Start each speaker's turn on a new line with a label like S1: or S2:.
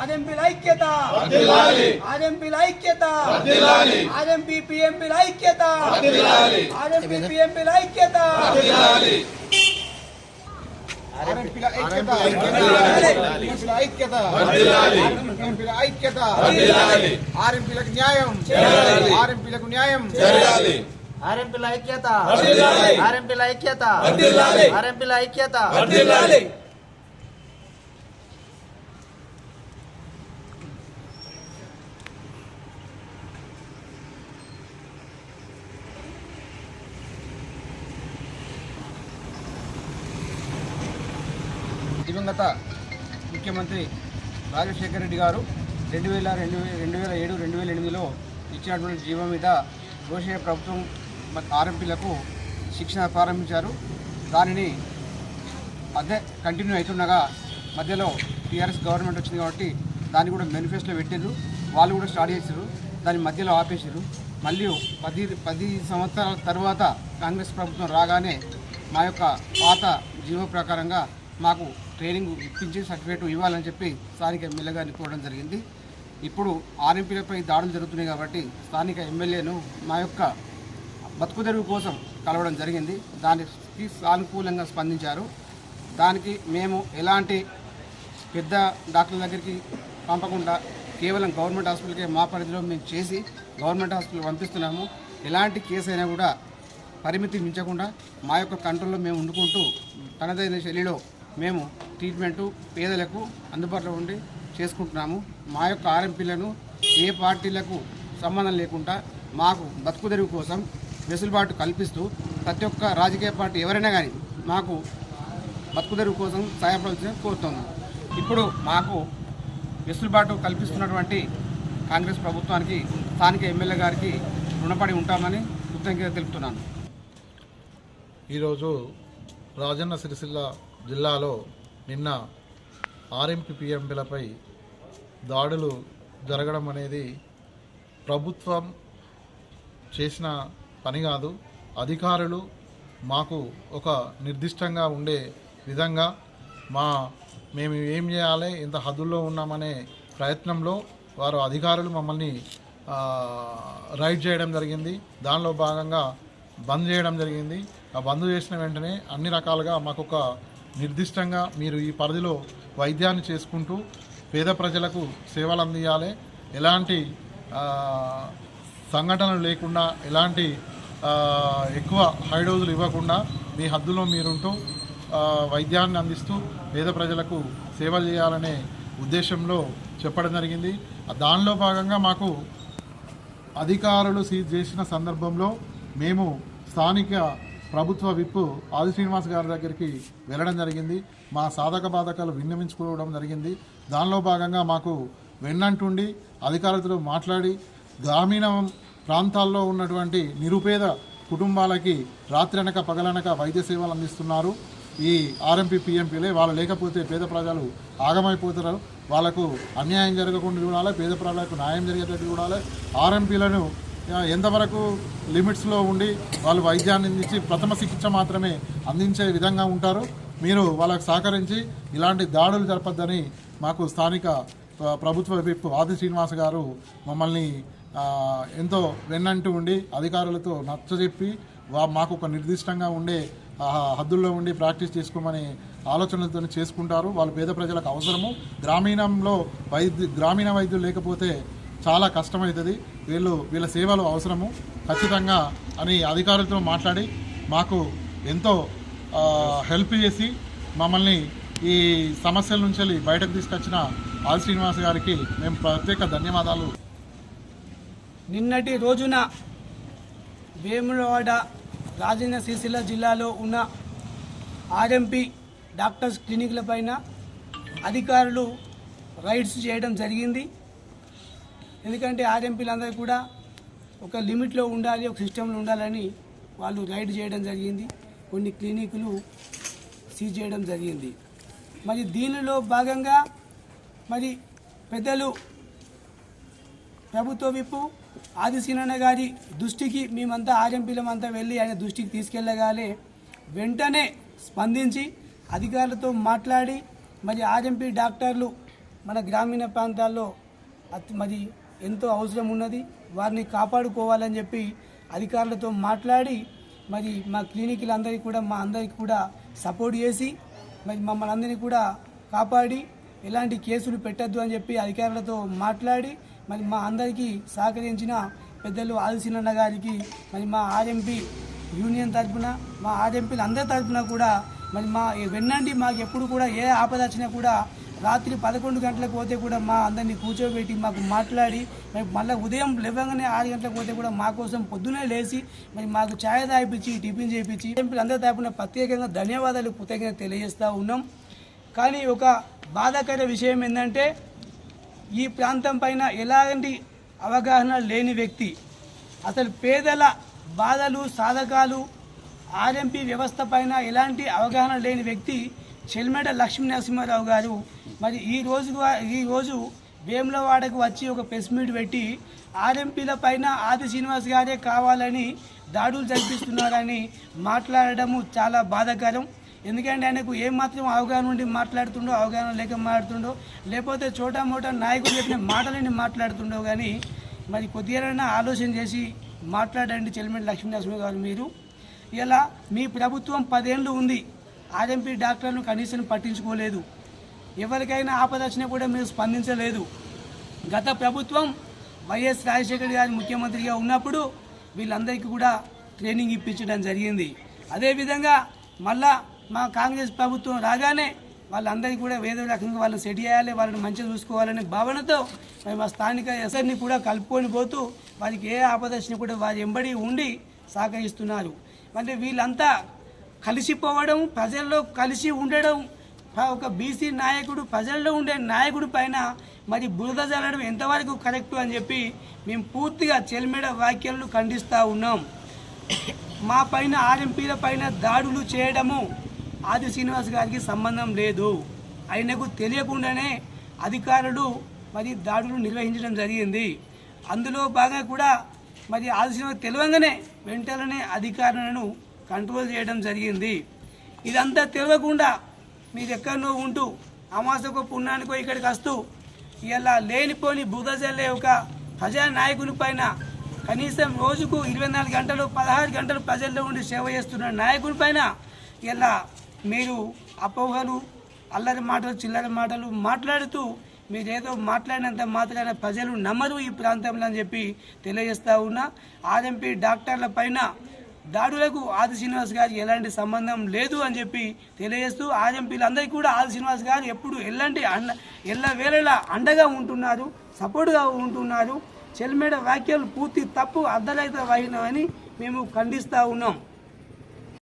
S1: ఆర్ఎంపీల ఐక్యత ఆర్ఎంపీల ఐక్యత ఆర్ఎంపీ పిఎంపీల ఐక్యత ఆర్ఎంపీ పిఎంపీల ఐక్యత
S2: ఆర్ఎంపీల ఐక్యత ఆర్ఎంపీల ఐక్యత ఆర్ఎంపీల ఐక్యత ఆర్ఎంపీలకు న్యాయం ఆర్ఎంపీలకు న్యాయం
S3: ఆర్ఎంపీల ఐక్యత ఆర్ఎంపీల ఐక్యత ఆర్ఎంపీల ఐక్యత
S2: దివంగత ముఖ్యమంత్రి రాజశేఖర రెడ్డి గారు రెండు వేల రెండు వేల రెండు వేల ఏడు రెండు వేల ఎనిమిదిలో ఇచ్చినటువంటి జీవం మీద రోషయ్య ప్రభుత్వం ఆర్ఎంపీలకు శిక్షణ ప్రారంభించారు. దానిని అదే కంటిన్యూ అవుతుండగా మధ్యలో టీఆర్ఎస్ గవర్నమెంట్ వచ్చింది కాబట్టి దాన్ని కూడా మేనిఫెస్టోలో పెట్టారు వాళ్ళు కూడా స్టార్ట్ చేశారు దాన్ని మధ్యలో ఆపేశారు మళ్ళీ పది పది సంవత్సరాల తర్వాత కాంగ్రెస్ ప్రభుత్వం రాగానే మా యొక్క పాత జీవో ప్రకారంగా మాకు ట్రైనింగ్ ఇప్పించి సర్టిఫికేట్ ఇవ్వాలని చెప్పి స్థానిక ఎమ్మెల్యే గారిని కోరడం జరిగింది. ఇప్పుడు ఆర్ఎంపీలపై దాడులు జరుగుతున్నాయి కాబట్టి స్థానిక ఎమ్మెల్యేను మా యొక్క బతుకుదెరువు కోసం కలవడం జరిగింది. దానికి సానుకూలంగా స్పందించారు. దానికి మేము ఎలాంటి పెద్ద డాక్టర్ల దగ్గరికి పంపకుండా కేవలం గవర్నమెంట్ హాస్పిటల్కే మా పరిధిలో మేము చేసి గవర్నమెంట్ హాస్పిటల్ పంపిస్తున్నాము. ఎలాంటి కేసు అయినా కూడా పరిమితి మించకుండా మా యొక్క కంట్రోల్లో మేము వండుకుంటూ తనదైన శైలిలో మేము ట్రీట్మెంటు పేదలకు అందుబాటులో ఉండి చేసుకుంటున్నాము. మా యొక్క ఆర్ఎంపీలను ఏ పార్టీలకు సంబంధం లేకుండా మాకు బతుకు తెరువు కోసం వెసులుబాటు కల్పిస్తూ ప్రతి ఒక్క రాజకీయ పార్టీ ఎవరైనా కానీ మాకు బతుకుదెరువు కోసం సహాయపడాల్సిన కోరుతున్నాం ఇప్పుడు మాకు వెసులుబాటు కల్పిస్తున్నటువంటి కాంగ్రెస్ ప్రభుత్వానికి స్థానిక ఎమ్మెల్యే గారికి రుణపడి ఉంటామని కృతజ్ఞత తెలుపుతున్నాను.
S4: ఈరోజు రాజన్న సిరిసిల్ల జిల్లాలో నిన్న ఆర్ఎంపీ పిఎంపీలపై దాడులు జరగడం అనేది ప్రభుత్వం చేసిన పని కాదు. అధికారులు మాకు ఒక నిర్దిష్టంగా ఉండే విధంగా మా మేము ఏం చేయాలి ఇంత హద్దుల్లో ఉన్నామనే ప్రయత్నంలో వారు అధికారులు మమ్మల్ని రైడ్ చేయడం జరిగింది. దానిలో భాగంగా బంద్ చేయడం జరిగింది. ఆ బంద్ చేసిన వెంటనే అన్ని రకాలుగా మాకు ఒక నిర్దిష్టంగా మీరు ఈ పరిధిలో వైద్యాన్ని చేసుకుంటూ పేద ప్రజలకు సేవలు అందియాలి. ఎలాంటి సంఘటనలు లేకుండా ఎలాంటి ఎక్కువ హైడోజులు ఇవ్వకుండా మీ హద్దులో మీరుంటూ వైద్యాన్ని అందిస్తూ పేద ప్రజలకు సేవ చేయాలనే ఉద్దేశంలో చెప్పడం జరిగింది. దానిలో భాగంగా మాకు అధికారులు సీజ్ చేసిన సందర్భంలో మేము స్థానిక ప్రభుత్వ విప్ ఆది శ్రీనివాస్ గారి దగ్గరికి వెళ్ళడం జరిగింది. మా సాధక బాధకాలు విన్నవించుకోవడం జరిగింది. దానిలో భాగంగా మాకు వెన్నంటుండి అధికారులతో మాట్లాడి గ్రామీణ ప్రాంతాల్లో ఉన్నటువంటి నిరుపేద కుటుంబాలకి రాత్రనక పగలనక వైద్య సేవలు అందిస్తున్నారు. ఈ ఆర్ఎంపీ పిఎంపీలే వాళ్ళు లేకపోతే పేద ప్రజలు ఆగమైపోతారు. వాళ్ళకు అన్యాయం జరగకుండా చూడాలి పేద ప్రజలకు న్యాయం జరిగేటట్టు చూడాలి. ఆర్ఎంపీలను ఎంతవరకు లిమిట్స్లో ఉండి వాళ్ళు వైద్యాన్ని అందించి ప్రథమ చికిత్స మాత్రమే అందించే విధంగా ఉంటారు మీరు వాళ్ళకు సహకరించి ఇలాంటి దాడులు జరపద్దని మాకు స్థానిక ప్రభుత్వ విప్ ఆది శ్రీనివాస్ గారు మమ్మల్ని ఎంతో వెన్నంటూ ఉండి అధికారులతో నచ్చజెప్పి వా మాకు ఒక నిర్దిష్టంగా ఉండే హద్దుల్లో ఉండి ప్రాక్టీస్ చేసుకోమని ఆలోచనలతో చేసుకుంటారు. వాళ్ళు పేద ప్రజలకు అవసరము. గ్రామీణంలో వైద్య గ్రామీణ వైద్యులు లేకపోతే చాలా కష్టమవుతుంది వీళ్ళు వీళ్ళ సేవలు అవసరము. ఖచ్చితంగా అని అధికారులతో మాట్లాడి మాకు ఎంతో హెల్ప్ చేసి మమ్మల్ని ఈ సమస్యల నుంచి వెళ్ళి బయటకు తీసుకొచ్చిన ఆల్ శ్రీనివాస్ గారికి మేము ప్రత్యేక ధన్యవాదాలు.
S1: నిన్నటి రోజున వేములవాడ రాజన్న సిరిసిల్ల జిల్లాలో ఉన్న ఆర్ఎంపీ డాక్టర్స్ క్లినిక్ల పైన అధికారులు రైడ్స్ చేయడం జరిగింది. ఎందుకంటే ఆర్ఎంపీలందరూ కూడా ఒక లిమిట్లో ఉండాలి ఒక సిస్టంలో ఉండాలని వాళ్ళు రైడ్ చేయడం జరిగింది. కొన్ని క్లినిక్లు సీజ్ చేయడం జరిగింది. మరి దీనిలో భాగంగా మరి పెద్దలు ప్రభుత్వ విప్పు ఆదిశీనన్న గారి దృష్టికి మేమంతా ఆర్ఎంపీలమంతా వెళ్ళి ఆయన దృష్టికి తీసుకెళ్ళగానే వెంటనే స్పందించి అధికారులతో మాట్లాడి మరి ఆర్ఎంపీ డాక్టర్లు మన గ్రామీణ ప్రాంతాల్లో మరి ఎంతో అవసరం ఉన్నది. వారిని కాపాడుకోవాలని చెప్పి అధికారులతో మాట్లాడి మరి మా క్లినిక్లందరికీ కూడా మా అందరికీ కూడా సపోర్ట్ చేసి మరి మమ్మల్ని అందరినీ కూడా కాపాడి ఎలాంటి కేసులు పెట్టద్దు అని చెప్పి అధికారులతో మాట్లాడి మరి మా అందరికీ సహకరించిన పెద్దలు ఆదిశీనన్న గారికి మరి మా ఆర్ఎంపీ యూనియన్ తరఫున మా ఆర్ఎంపీలు అందరి తరఫున కూడా మరి మా వెన్నండి మాకు ఎప్పుడు కూడా ఏ ఆపద వచ్చినా కూడా రాత్రి పదకొండు గంటలకు పోతే కూడా మా అందరినీ కూర్చోబెట్టి మాకు మాట్లాడి మరి మళ్ళీ ఉదయం లేవగానే ఆరు గంటలకు పోతే కూడా మా కోసం పొద్దునే లేచి మరి మాకు ఛాయ్ తాగిపించి టిఫిన్ చేయించి ఎంపీలు అందరి తరఫున ప్రత్యేకంగా ధన్యవాదాలు కృతజ్ఞత తెలియజేస్తూ ఉన్నాం. కానీ ఒక బాధాకర విషయం ఏంటంటే ఈ ప్రాంతం పైన ఎలాంటి అవగాహన లేని వ్యక్తి అసలు పేదల బాధలు సాధకాలు ఆర్ఎంపీ వ్యవస్థ పైన ఎలాంటి అవగాహన లేని వ్యక్తి చెల్మేట లక్ష్మీ నరసింహారావు గారు మరి ఈ రోజు ఈ రోజు వేములవాడకు వచ్చి ఒక ప్రెస్ మీట్ పెట్టి ఆర్ఎంపీల పైన ఆది శ్రీనివాస్ గారే కావాలని దాడులు జరిపిస్తున్నారని మాట్లాడడము చాలా బాధాకరం. ఎందుకంటే ఆయనకు ఏమాత్రం అవగాహన ఉండి మాట్లాడుతుండో అవగాహన లేక మాట్లాడుతుండో లేకపోతే చోటా మోటా నాయకులు చెప్పిన మాటలని మాట్లాడుతుండో కానీ మరి కొద్దిగా ఆలోచన చేసి మాట్లాడండి చెల్లిమెట్టి లక్ష్మీనరసింహ గారు మీరు. ఇలా మీ ప్రభుత్వం పదేళ్ళు ఉంది. ఆర్ఎంపీ డాక్టర్లను కనీసం పట్టించుకోలేదు. ఎవరికైనా ఆపద వచ్చినా కూడా మీరు స్పందించలేదు. గత ప్రభుత్వం వైఎస్ రాజశేఖర్ గారి ముఖ్యమంత్రిగా ఉన్నప్పుడు వీళ్ళందరికీ కూడా ట్రైనింగ్ ఇప్పించడం జరిగింది. అదేవిధంగా మళ్ళా మా కాంగ్రెస్ ప్రభుత్వం రాగానే వాళ్ళందరికీ కూడా వేరే రకంగా వాళ్ళని సెట్ చేయాలి వాళ్ళని మంచిగా చూసుకోవాలనే భావనతో మరి మా స్థానిక ఎస్ఐని కూడా కలుపుకొని పోతూ వారికి ఏ ఆపద వచ్చినా కూడా వారి ఎంబడి ఉండి సహకరిస్తున్నారు. అంటే వీళ్ళంతా కలిసిపోవడం ప్రజల్లో కలిసి ఉండడం ఒక బీసీ నాయకుడు ప్రజల్లో ఉండే నాయకుడి పైన మరి బురద జల్లడం ఎంతవరకు కరెక్ట్ అని చెప్పి మేము పూర్తిగా చెల్మెడ వ్యాఖ్యలను ఖండిస్తూ ఉన్నాం. మా పైన ఆర్ఎంపీల పైన దాడులు చేయడము ఆది శ్రీనివాస్ గారికి సంబంధం లేదు. ఆయనకు తెలియకుండానే అధికారులు మరి దాడులు నిర్వహించడం జరిగింది. అందులో భాగంగా కూడా మరి ఆది శ్రీనివాస్ తెలియగానే వెంటనే అధికారులను కంట్రోల్ చేయడం జరిగింది. ఇదంతా తెలియకుండా మీరు ఎక్కడనో ఉంటూ అమాసకో పుణ్యానికో ఇక్కడికి వస్తూ ఇలా లేనిపోని బుధ జల్లే ఒక ప్రజానాయకుని పైన కనీసం రోజుకు ఇరవై నాలుగు గంటలు పదహారు గంటలు ప్రజల్లో ఉండి సేవ చేస్తున్న నాయకుని పైన ఇలా మీరు అపోహలు అల్లరి మాటలు చిల్లర మాటలు మాట్లాడుతూ మీరేదో మాట్లాడినంత మాత్రాన ప్రజలు నమ్మరు ఈ ప్రాంతంలో అని చెప్పి తెలియజేస్తా ఉన్నా. ఆర్ఎంపీ డాక్టర్ల పైన దాడులకు ఆది శ్రీనివాస్ గారికి ఎలాంటి సంబంధం లేదు అని చెప్పి తెలియజేస్తూ ఆర్ఎంపీలందరికీ కూడా ఆది శ్రీనివాస్ గారు ఎప్పుడు ఎలాంటి అండ ఎల్ల వేళలా అండగా ఉంటున్నారు సపోర్ట్గా ఉంటున్నారు. చెల్మేడ వ్యాఖ్యలు పూర్తి తప్పు అర్ధరహిత వాయినవని మేము ఖండిస్తూ ఉన్నాం.